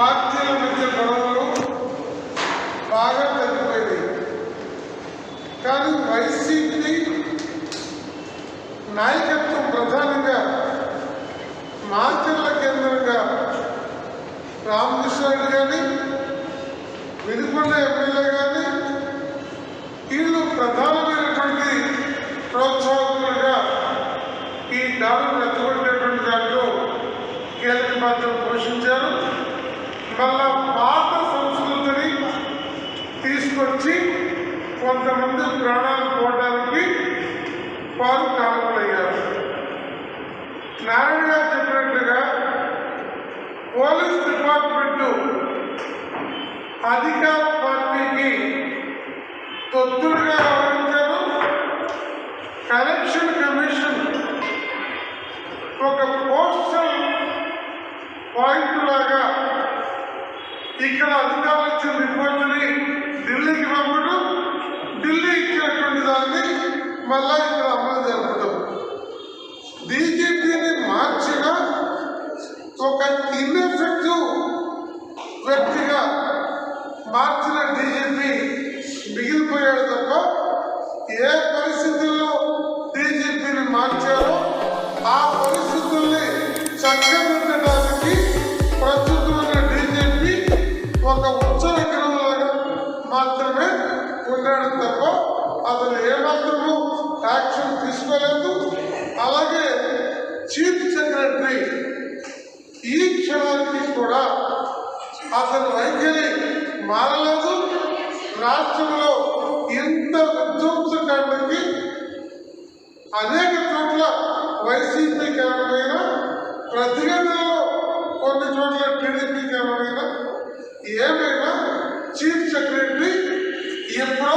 పార్టీల మధ్య గొడవలు బాగా తగ్గిపోయినాయి. కానీ వైసీపీ నాయకత్వం ప్రధానంగా మార్చర్ల కేంద్రంగా రామకృష్ణ రెడ్డి కానీ వెనుకొండ ఎమ్మెల్యే కానీ వీళ్ళు ప్రధానమైనటువంటి ప్రోత్సాహకులుగా ఈ దాడులు ఎత్తుకునేటువంటి దాంట్లో కీలక పాత్ర పోషించారు. మళ్ళా పాత సంస్కృతిని తీసుకొచ్చి కొంతమంది ప్రాణాలు పోవడానికి వారు కారణమయ్యారు నారాయణ గారు చెప్పినట్లుగా పోలీస్ డిపార్ట్మెంటు అధికార పార్టీకి తొత్తుడుగా వ్యవహరించారు. కరెక్షన్ కమిషన్ ఒక పోస్టల్ పాయింట్ లాగా ఇక్కడ అధికారులు ఇచ్చిన రిపోర్టుని ఢిల్లీకి పంపడం ఢిల్లీ ఇచ్చినటువంటి దాన్ని మళ్ళా ఇక్కడ అమలు జరపడం డీజీపీని మార్చిన ఒక ఇన్ఎఫెక్టివ్ వ్యక్తిగా మార్చిన డీజీపీ మిగిలిపోయాడు తప్ప ఏ పరిస్థితుల్లో డీజీపీని మార్చారో ఆ పరిస్థితుల్ని చక్కగా అతను ఏమాత్రము యాక్షన్ తీసుకోలేదు. అలాగే చీఫ్ సెక్రటరీ ఈ క్షణానికి కూడా అతని వైఖరి మారలేదు. రాష్ట్రంలో ఇంత విధ్వంసకాండకి అనేక చోట్ల వైసీపీ కారణమైన ప్రతిఘటనలో కొన్ని చోట్ల టీడీపీ కారణమైన ఏమైనా చీఫ్ సెక్రటరీ ఎప్పుడు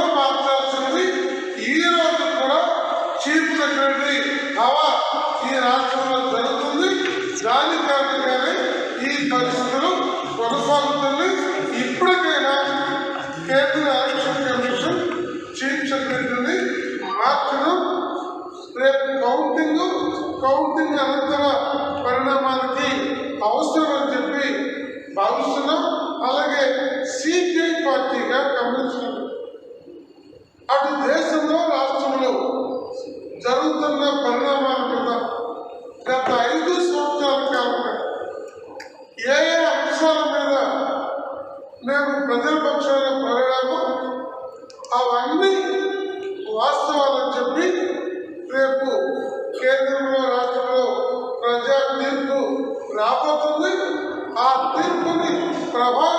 ఈ రోజు కూడా చీఫ్ సెక్రటరీ హవా ఈ రాష్ట్రంలో జరుగుతుంది. దాని కారణంగానే ఈ పరిస్థితులు కొనసాగుతుంది. ఇప్పటికైనా కేంద్ర ఎలక్షన్ కమిషన్ చీఫ్ సెక్రటరీని మార్చడం రేపు కౌంటింగ్ కౌంటింగ్ అనంతర పరిణామానికి అవసరం అని చెప్పి భావిస్తున్నాం. అలాగే సిపిఐ పార్టీగా మేము ప్రజల పక్షాన అవన్నీ వాస్తవాలని చెప్పి రేపు కేంద్రంలో రాష్ట్రంలో ప్రజా తీర్పు రాబోతుంది. ఆ తీర్పుని ప్రభావం